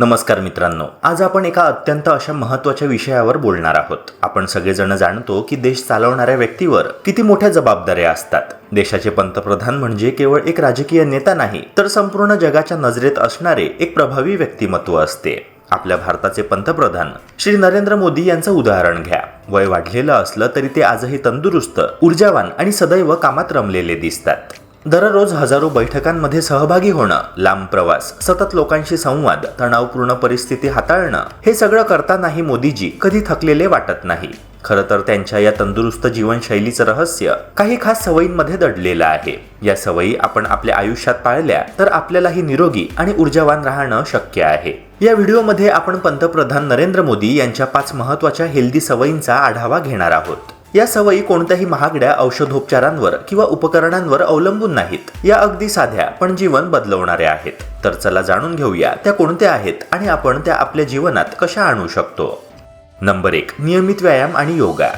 नमस्कार मित्रांनो आज आपण एका अत्यंत अशा महत्त्वाच्या विषयावर बोलणार आहोत. आपण सगळेजण जाणतो की देश चालवणाऱ्या व्यक्तीवर किती मोठ्या जबाबदाऱ्या असतात. देशाचे पंतप्रधान म्हणजे केवळ एक राजकीय नेता नाही तर संपूर्ण जगाच्या नजरेत असणारे एक प्रभावी व्यक्तिमत्व असते. आपल्या भारताचे पंतप्रधान श्री नरेंद्र मोदी यांचं उदाहरण घ्या. वय वाढलेलं असलं तरी ते आजही तंदुरुस्त ऊर्जावान आणि सदैव कामात रमलेले दिसतात. दररोज हजारो बैठकांमध्ये सहभागी होणं लांब प्रवास सतत लोकांशी संवाद तणावपूर्ण परिस्थिती हाताळणं हे सगळं करतानाही मोदीजी कधी थकलेले वाटत नाही. खरं तर त्यांच्या या तंदुरुस्त जीवनशैलीचं रहस्य काही खास सवयींमध्ये दडलेलं आहे. या सवयी आपण आपल्या आयुष्यात पाळल्या तर आपल्यालाही निरोगी आणि ऊर्जावान राहणं शक्य आहे. या व्हिडिओमध्ये आपण पंतप्रधान नरेंद्र मोदी यांच्या पाच महत्त्वाच्या हेल्दी सवयींचा आढावा घेणार आहोत. या सवयी कोणत्याही महागड्या औषधोपचारांवर किंवा उपकरणांवर अवलंबून नाहीत. या अगदी साध्या पण जीवन बदलवणाऱ्या आहेत. तर चला जाणून घेऊया त्या कोणत्या आहेत आणि आपण त्या आपल्या जीवनात कशा आणू शकतो? नंबर एक नियमित व्यायाम आणि योगा.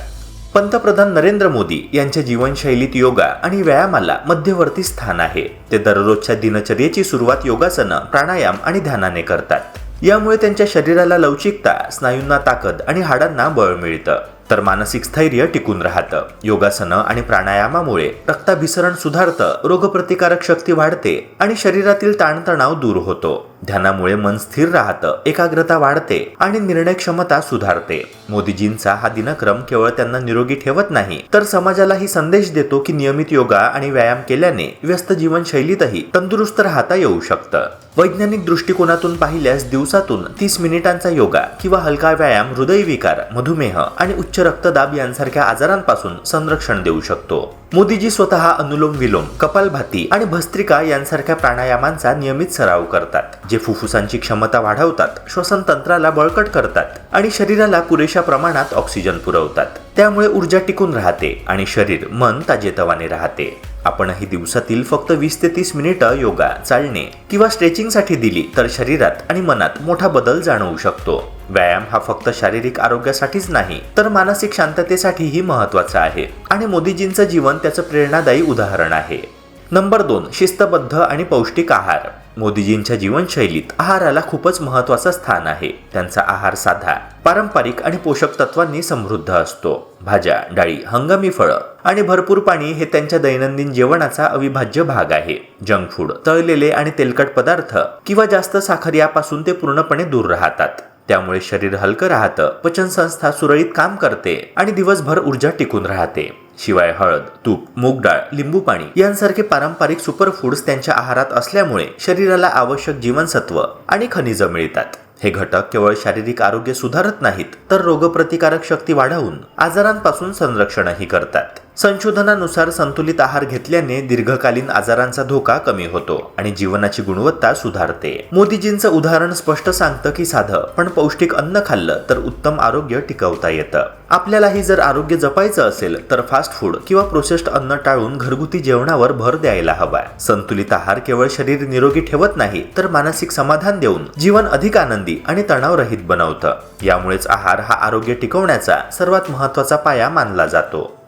पंतप्रधान नरेंद्र मोदी यांच्या जीवनशैलीत योगा आणि व्यायामाला मध्यवर्ती स्थान आहे. ते दररोजच्या दिनचर्येची सुरुवात योगासनं प्राणायाम आणि ध्यानाने करतात. यामुळे त्यांच्या शरीराला लवचिकता स्नायूंना ताकद आणि हाडांना बळ मिळतं. तर मानसिक स्थैर्य टिकून राहतं. योगासनं आणि प्राणायामामुळे रक्ताभिसरण सुधारतं रोगप्रतिकारक शक्ती वाढते आणि शरीरातील ताणतणाव दूर होतो. ध्यानामुळे मन स्थिर राहतं एकाग्रता वाढते आणि निर्णय क्षमता सुधारते. मोदीजींचा हा दिनक्रम केवळ त्यांना निरोगी ठेवत नाही तर समाजालाही संदेश देतो की नियमित योगा आणि व्यायाम केल्याने व्यस्त जीवनशैलीतही तंदुरुस्त राहता येऊ शकतं. वैज्ञानिक दृष्टिकोनातून पाहिल्यास दिवसातून तीस मिनिटांचा योगा किंवा हलका व्यायाम हृदयविकार मधुमेह आणि उच्च रक्तदाब यांसारख्या आजारांपासून संरक्षण देऊ शकतो. मोदीजी स्वतः अनुलोम विलोम कपालभाती आणि भस्त्रिका यांसारख्या प्राणायामांचा नियमित सराव करतात. जे फुफ्फुसांची क्षमता वाढवतात श्वसन तंत्राला बळकट करतात आणि शरीराला पुरेशा प्रमाणात ऑक्सिजन पुरवतात. त्यामुळे ऊर्जा टिकून राहते आणि शरीर मन ताजेतवाने राहते. आपणही दिवसातील फक्त वीस ते तीस मिनिटं योगा चालणे किंवा स्ट्रेचिंगसाठी दिली तर शरीरात आणि मनात मोठा बदल जाणवू शकतो. व्यायाम हा फक्त शारीरिक आरोग्यासाठीच नाही तर मानसिक शांततेसाठीही महत्त्वाचा आहे आणि मोदीजींचं जीवन त्याचं प्रेरणादायी उदाहरण आहे. नंबर दोन शिस्तबद्ध आणि पौष्टिक आहार. मोदीजींच्या जीवनशैलीत आहाराला खूपच महत्वाचं स्थान आहे. त्यांचा आहार साधा पारंपरिक आणि पोषक तत्वांनी समृद्ध असतो. भाज्या डाळी हंगामी फळं आणि भरपूर पाणी हे त्यांच्या दैनंदिन जेवणाचा अविभाज्य भाग आहे. जंक फूड तळलेले आणि तेलकट पदार्थ किंवा जास्त साखर यापासून ते पूर्णपणे दूर राहतात. त्यामुळे शरीर हलकं राहतं पचनसंस्था सुरळीत काम करते आणि दिवसभर ऊर्जा टिकून राहते. शिवाय हळद तूप मूग डाळ लिंबू पाणी यांसारखे पारंपरिक सुपरफूड्स त्यांच्या आहारात असल्यामुळे शरीराला आवश्यक जीवनसत्व आणि खनिजं मिळतात. हे घटक केवळ शारीरिक आरोग्य सुधारत नाहीत तर रोगप्रतिकारक शक्ती वाढवून आजारांपासून संरक्षणही करतात. संशोधनानुसार संतुलित आहार घेतल्याने दीर्घकालीन आजारांचा धोका कमी होतो आणि जीवनाची गुणवत्ता सुधारते. मोदीजींचं उदाहरण स्पष्ट सांगतं की साधं पण पौष्टिक अन्न खाल्लं तर उत्तम आरोग्य टिकवता येतं. आपल्यालाही जर आरोग्य जपायचं असेल तर फास्ट फूड किंवा प्रोसेस्ड अन्न टाळून घरगुती जेवणावर भर द्यायला हवा संतुलित आहार केवळ शरीर निरोगी ठेवत नाही तर मानसिक समाधान देऊन जीवन अधिक आनंदी आणि तणावरहित बनवतं. यामुळेच आहार हा आरोग्य टिकवण्याचा सर्वात महत्त्वाचा पाया मानला जातो.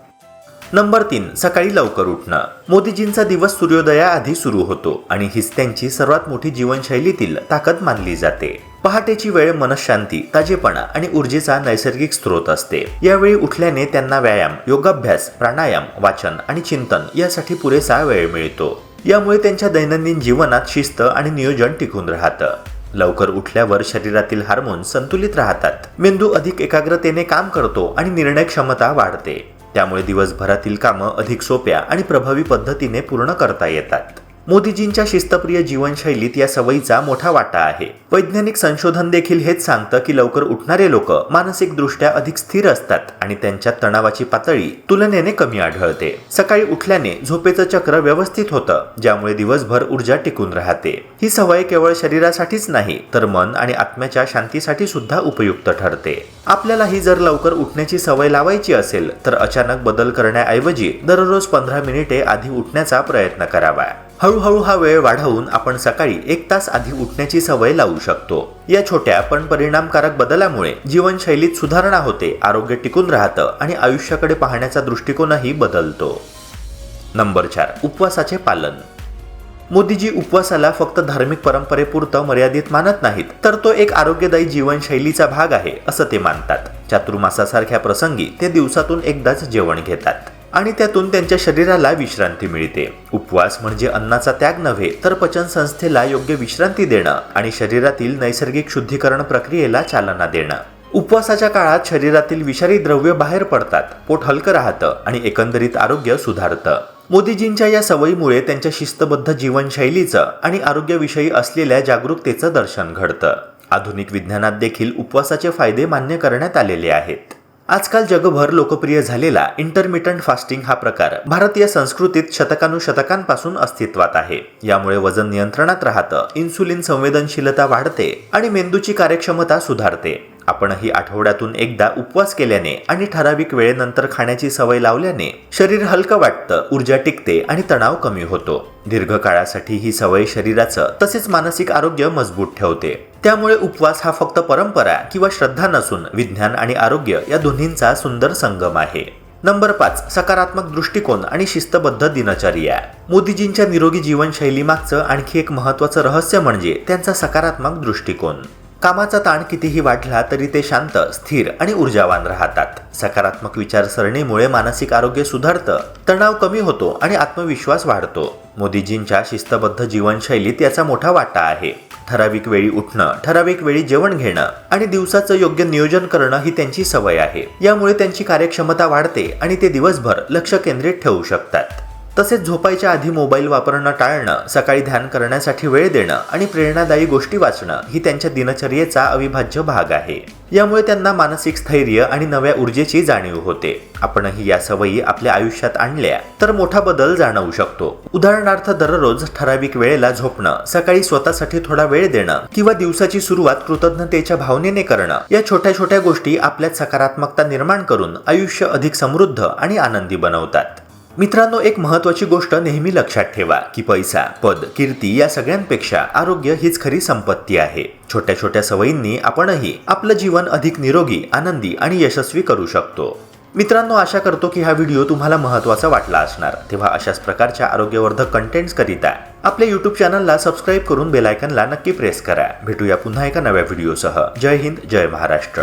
नंबर तीन सकाळी लवकर उठणं. मोदीजींचा दिवस सूर्योदयाआधी सुरू होतो आणि हीच त्यांची सर्वात मोठी जीवनशैलीतील ताकद मानली जाते. पहाटेची वेळ मनशांती ताजेपणा आणि ऊर्जेचा नैसर्गिक स्रोत असते. यावेळी उठल्याने त्यांना व्यायाम योगाभ्यास प्राणायाम वाचन आणि चिंतन यासाठी पुरेसा वेळ मिळतो. यामुळे त्यांच्या दैनंदिन जीवनात शिस्त आणि नियोजन टिकून राहतं. लवकर उठल्यावर शरीरातील हार्मोन संतुलित राहतात. मेंदू अधिक एकाग्रतेने काम करतो आणि निर्णय क्षमता वाढते. त्यामुळे दिवसभरातील कामं अधिक सोप्या आणि प्रभावी पद्धतीने पूर्ण करता येतात. मोदीजींच्या शिस्तप्रिय जीवनशैलीत या सवयीचा मोठा वाटा आहे. वैज्ञानिक संशोधन देखील हेच सांगतं की लवकर उठणारे लोक मानसिकदृष्ट्या अधिक स्थिर असतात आणि त्यांच्या तणावाची पातळी तुलनेने कमी आढळते. सकाळी उठल्याने झोपेचं चक्र व्यवस्थित होतं ज्यामुळे दिवसभर ऊर्जा टिकून राहते. ही सवय केवळ शरीरासाठीच नाही तर मन आणि आत्म्याच्या शांतीसाठी सुद्धा उपयुक्त ठरते. आपल्यालाही जर लवकर उठण्याची सवय लावायची असेल तर अचानक बदल करण्याऐवजी दररोज पंधरा मिनिटे आधी उठण्याचा प्रयत्न करावा. हळूहळू हा वेळ वाढवून आपण सकाळी एक तास आधी उठण्याची सवय लावू शकतो. या छोट्या पण परिणामकारक बदलामुळे जीवनशैलीत सुधारणा होते आरोग्य टिकून राहतं आणि आयुष्याकडे पाहण्याचा दृष्टिकोनही बदलतो. नंबर चार उपवासाचे पालन. मोदीजी उपवासाला फक्त धार्मिक परंपरेपुरतं मर्यादित मानत नाहीत तर तो एक आरोग्यदायी जीवनशैलीचा भाग आहे असं ते मानतात. चातुर्मासासारख्या प्रसंगी ते दिवसातून एकदाच जेवण घेतात. आणि त्यातून त्यांच्या शरीराला विश्रांती मिळते. उपवास म्हणजे अन्नाचा त्याग नव्हे तर पचन संस्थेला योग्य विश्रांती देणं आणि शरीरातील नैसर्गिक शुद्धीकरण प्रक्रियेला चालना देणं. उपवासाच्या काळात शरीरातील विषारी द्रव्य बाहेर पडतात पोट हलकं राहतं आणि एकंदरीत आरोग्य सुधारतं. मोदीजींच्या या सवयीमुळे त्यांच्या शिस्तबद्ध जीवनशैलीचं आणि आरोग्याविषयी असलेल्या जागरूकतेचं दर्शन घडतं. आधुनिक विज्ञानात देखील उपवासाचे फायदे मान्य करण्यात आलेले आहेत. आजकाल जगभर लोकप्रिय झालेला इंटरमिटंट फास्टिंग हा प्रकार भारतीय संस्कृतीत शतकानुशतकांपासून अस्तित्वात आहे. यामुळे वजन नियंत्रणात राहतं इन्सुलिन संवेदनशीलता वाढते आणि मेंदूची कार्यक्षमता सुधारते. आपणही आठवड्यातून एकदा उपवास केल्याने आणि ठराविक वेळेनंतर खाण्याची सवय लावल्याने शरीर हलकं वाटतं ऊर्जा टिकते आणि तणाव कमी होतो. दीर्घकाळासाठी ही सवय शरीराचं तसेच मानसिक आरोग्य मजबूत ठेवते. त्यामुळे उपवास हा फक्त परंपरा किंवा श्रद्धा नसून विज्ञान आणि आरोग्य या दोन्हींचा सुंदर संगम आहे. नंबर पाच सकारात्मक दृष्टिकोन आणि शिस्तबद्ध दिनचर्या. मोदीजींच्या निरोगी जीवनशैली मागचं आणखी एक महत्वाचं रहस्य म्हणजे त्यांचा सकारात्मक दृष्टिकोन. कामाचा ताण कितीही वाढला तरी ते शांत स्थिर आणि ऊर्जावान राहतात. सकारात्मक विचारसरणीमुळे मानसिक आरोग्य सुधारतं तणाव कमी होतो आणि आत्मविश्वास वाढतो. मोदीजींच्या शिस्तबद्ध जीवनशैलीत याचा मोठा वाटा आहे. ठराविक वेळी उठणं ठराविक वेळी जेवण घेणं आणि दिवसाचं योग्य नियोजन करणं ही त्यांची सवय आहे. यामुळे त्यांची कार्यक्षमता वाढते आणि ते दिवसभर लक्ष केंद्रित ठेवू शकतात. तसेच झोपायच्या आधी मोबाईल वापरणं टाळणं सकाळी ध्यान करण्यासाठी वेळ देणं आणि प्रेरणादायी गोष्टी वाचणं ही त्यांच्या दिनचर्येचा अविभाज्य भाग आहे. यामुळे त्यांना मानसिक स्थैर्य आणि नव्या ऊर्जेची जाणीव होते. आपणही या सवयी आपल्या आयुष्यात आणल्या तर मोठा बदल जाणवू शकतो. उदाहरणार्थ दररोज ठराविक वेळेला झोपणं सकाळी स्वतःसाठी थोडा वेळ देणं किंवा दिवसाची सुरुवात कृतज्ञतेच्या भावनेने करणं या छोट्या छोट्या गोष्टी आपल्यात सकारात्मकता निर्माण करून आयुष्य अधिक समृद्ध आणि आनंदी बनवतात. मित्रांनो एक महत्वाची गोष्ट नेहमी लक्षात ठेवा की पैसा पद कीर्ती या सगळ्यांपेक्षा आरोग्य हीच खरी संपत्ती आहे. छोट्या छोट्या सवयींनी आपणही आपलं जीवन अधिक निरोगी आनंदी आणि यशस्वी करू शकतो. मित्रांनो आशा करतो की हा व्हिडिओ तुम्हाला महत्त्वाचा वाटला असणार. तेव्हा अशाच प्रकारच्या आरोग्यवर्धक कंटेंट्स करिता आपल्या यूट्यूब चॅनलला सबस्क्राईब करून बेलायकनला नक्की प्रेस करा. भेटूया पुन्हा एका नव्या व्हिडिओसह. जय हिंद जय महाराष्ट्र.